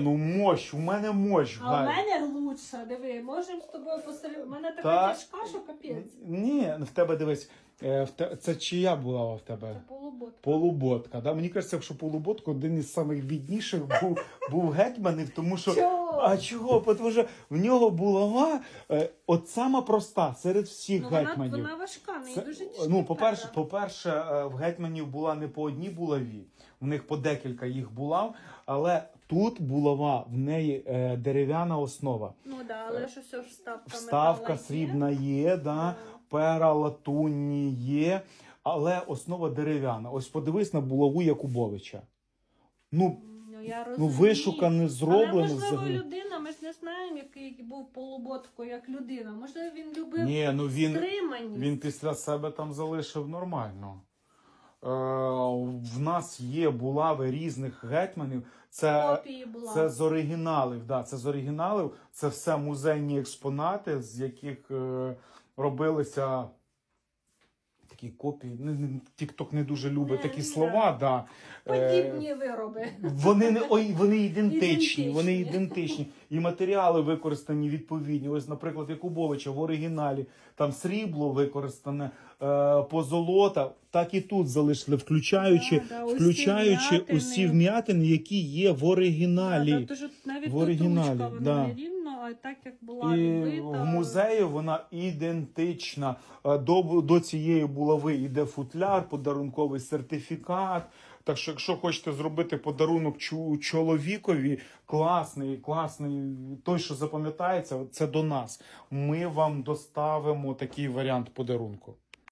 Ну мощ, у мене мощ. А у Галь. мене лучше, диви, можемо з тобою посеред. У мене така Та- тяжка, що капець. Ні, в тебе дивись, е, в те- це чия була в тебе? Це полубот. Полуботка. Да? Мені кажеться, що полуботка один із самих бідніших був, був гетьманів, тому що. Чого? А чого? Тому що в нього булава е, от сама проста серед всіх Ну, вона, гетьманів. вона важка, неї Це, дуже тяжкі ну, по-перше, по-перше, е, в гетьманів була не по одній булаві, в них по декілька їх булав, але тут булава, в неї е, дерев'яна основа. Ну да, але ж все ж вставка. Вставка срібна є, да, пера латунні є, але основа дерев'яна. Ось подивись на булаву Якубовича. Ну, Ну, я ну розумію. вишукане Але зроблено можливо взагалі. людина, ми ж не знаємо, який був полуботко як людина. Можливо, він любив Ні, ну він, стриманість. він після себе там залишив нормально. Е, в нас є булави різних гетьманів. Це, Копії була. це з оригіналів. Да, це з оригіналів. Це все музейні експонати, з яких е, робилися такі копії. Не- не- дуже любить такі слова. Да. Е, Подібні вироби. Вони не ой, вони ідентичні, Ідентичні. вони ідентичні. І матеріали використані відповідні. Ось, наприклад, Якубовича в оригіналі там срібло використане, е, позолота. Так і тут залишили, включаючи, Да, да, усі включаючи вм'ятини. усі вм'ятини, які є в оригіналі. Да, да, навіть В тут оригіналі, ручка, вона да. Не а так як була І відбита. в музеї вона ідентична. До, до цієї булави йде футляр, подарунковий сертифікат. Так що, якщо хочете зробити подарунок чу- чоловікові, класний, класний, той, що запам'ятається, це до нас. Ми вам доставимо такий варіант подарунку.